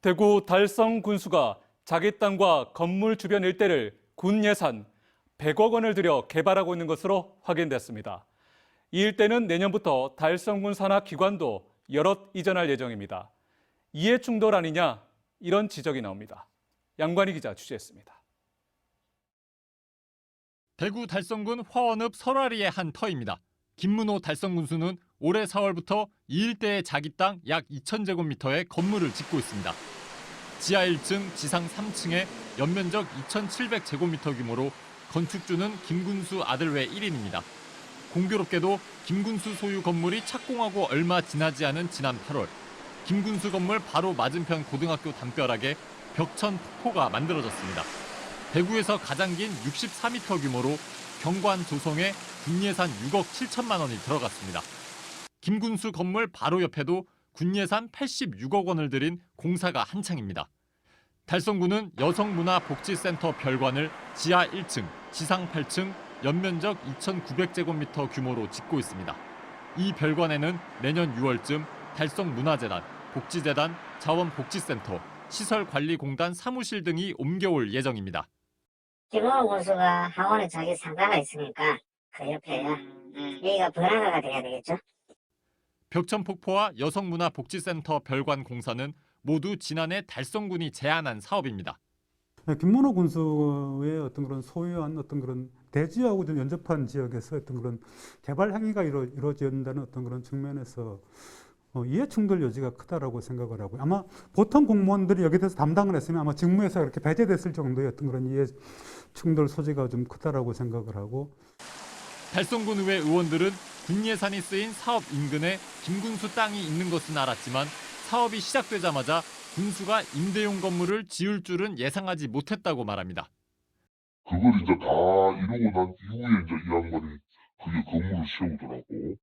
대구 달성 군수가 자기 땅과 건물 주변 일대를 군 예산 100억 원을 들여 개발하고 있는 것으로 확인됐습니다. 이 일대는 내년부터 달성군 산하 기관도 여럿 이전할 예정입니다. 이해 충돌 아니냐 이런 지적이 나옵니다. 양관희 기자 취재했습니다. 대구 달성군 화원읍 설화리의 한 터입니다. 김문호 달성군수는 올해 4월부터 이 일대의 자기 땅 약 2,000제곱미터의 건물을 짓고 있습니다. 지하 1층, 지상 3층에 연면적 2,700제곱미터 규모로 건축주는 김군수 아들 외 1인입니다. 공교롭게도 김군수 소유 건물이 착공하고 얼마 지나지 않은 지난 8월 김군수 건물 바로 맞은편 고등학교 담벼락에 벽천 폭포가 만들어졌습니다. 대구에서 가장 긴 64m 규모로 경관 조성에 군 예산 6억 7천만 원이 들어갔습니다. 김군수 건물 바로 옆에도 군 예산 86억 원을 들인 공사가 한창입니다. 달성군은 여성문화복지센터 별관을 지하 1층, 지상 8층, 연면적 2,900제곱미터 규모로 짓고 있습니다. 이 별관에는 내년 6월쯤 달성문화재단, 복지재단, 자원복지센터, 시설관리공단 사무실 등이 옮겨올 예정입니다. 김원호 군수가 학원에 자기 상가가 있으니까 그 옆에 여기가 번화가가 돼야 되겠죠. 벽천폭포와 여성문화복지센터 별관 공사는 모두 지난해 달성군이 제안한 사업입니다. 네, 김문호 군수의 어떤 그런 소유한 어떤 그런 대지하고 좀 연접한 지역에서 어떤 그런 개발 행위가 이루, 이루어진다는 어떤 그런 측면에서 어, 이해 충돌 여지가 크다라고 생각을 하고요. 아마 보통 공무원들이 여기에 대해서 담당을 했으면 아마 직무에서 그렇게 배제됐을 정도의 어떤 그런 이해 충돌 소지가 좀 크다라고 생각을 하고 달성군 의회 의원들은 군 예산이 쓰인 사업 인근에 김군수 땅이 있는 것은 알았지만 사업이 시작되자마자 군수가 임대용 건물을 지을 줄은 예상하지 못했다고 말합니다. 그걸 이제 다 이루고 난 이후에 이제 이 양반이 그게 건물을 세우더라고.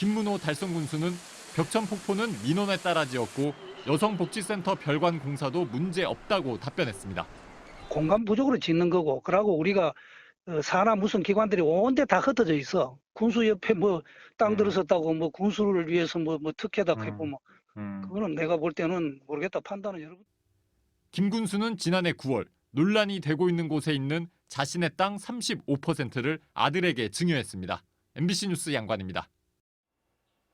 김문호 달성군수는 벽천폭포는 민원에 따라 지었고 여성복지센터 별관 공사도 문제 없다고 답변했습니다. 공간 부족으로 짓는 거고, 그러고 우리가 어, 산하 무슨 기관들이 온데 다 흩어져 있어. 군수 옆에 뭐땅 음. 들어섰다고 뭐 군수를 위해서 뭐, 뭐 특혜다 음. 했고 뭐 음. 그거는 내가 볼 때는 모르겠다 판단은 여러분. 김 군수는 지난해 9월 논란이 되고 있는 곳에 있는 자신의 땅 35%를 아들에게 증여했습니다. MBC 뉴스 양관입니다.